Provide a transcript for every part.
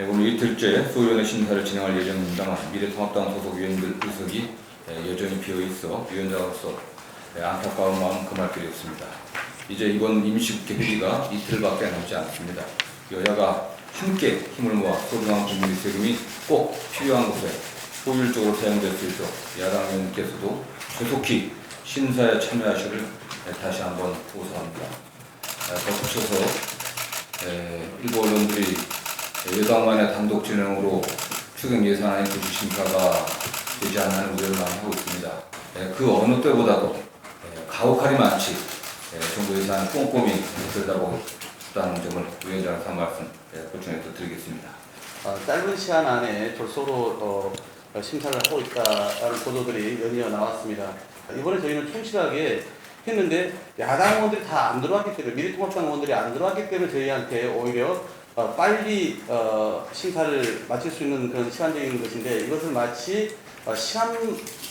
네, 오늘 이틀째 소위원회 심사를 진행할 예정입니다만 미래통합당 소속 위원들 의석이 예, 여전히 비어 있어 위원장으로서 예, 안타까운 마음 금할 길이 없습니다. 이제 이번 임시국회 회기가 이틀밖에 남지 않습니다. 여야가 함께 힘을 모아 소중한 국민의 세금이 꼭 필요한 곳에 효율적으로 사용될 수 있도록 야당 의원께서도 조속히 심사에 참여하시를 예, 다시 한번 호소합니다. 아, 덧붙여서 에, 일부 언론들이 여당만의 단독 진행으로 추경 예산안의 부주 심사가 되지 않는 우려를 많이 하고 있습니다. 에, 그 어느 때보다도 에, 가혹하리 많지 에, 정부 예산을 꼼꼼히 들여다보고 싶다는 점을 위원장한테 한 말씀 에, 보충해 서 드리겠습니다. 어, 짧은 시간 안에 어, 어, 심사를 하고 있다는 보도들이 연이어 나왔습니다. 이번에 저희는 충실하게 했는데 야당 의원들이 다 안 들어왔기 때문에 미래통합당 의원들이 안 들어왔기 때문에 저희한테 오히려 어, 빨리 어, 심사를 마칠 수 있는 그런 시간적인 것인데 이것을 마치 어, 시간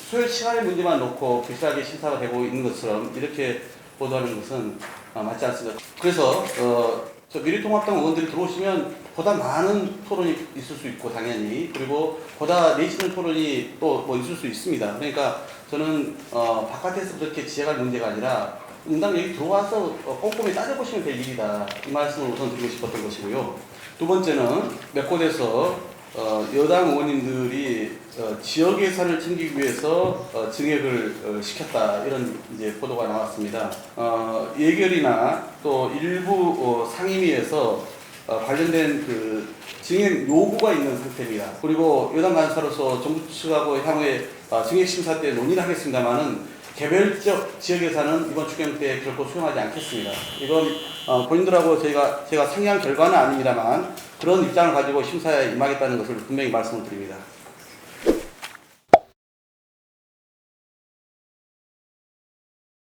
소요 시간의 문제만 놓고 부실하게 심사가 되고 있는 것처럼 이렇게 보도하는 것은 어, 맞지 않습니다. 그래서 어, 저 미래통합당 의원들이 들어오시면 보다 많은 토론이 있을 수 있고 당연히 그리고 보다 내지는 토론이 또 뭐 있을 수 있습니다. 그러니까 저는 어, 바깥에서 그렇게 지적할 문제가 아니라 응당 여기 들어와서 어, 꼼꼼히 따져보시면 될 일이다. 이 말씀을 우선 드리고 싶었던 것이고요. 두 번째는 몇 곳에서 어, 여당 의원님들이 어, 지역 예산을 챙기기 위해서 어, 증액을 어, 시켰다 이런 이제 보도가 나왔습니다. 어, 예결이나 또 일부 어, 상임위에서 어, 관련된 그 증액 요구가 있는 상태입니다. 그리고 여당 간사로서 정부 측하고 향후에 어, 증액 심사 때 논의를 하겠습니다만은 개별적 지역 예산은 이번 추경 때 결코 수용하지 않겠습니다. 이건 어, 본인들하고 저희가 제가 상의한 결과는 아닙니다만 그런 입장을 가지고 심사에 임하겠다는 것을 분명히 말씀을 드립니다.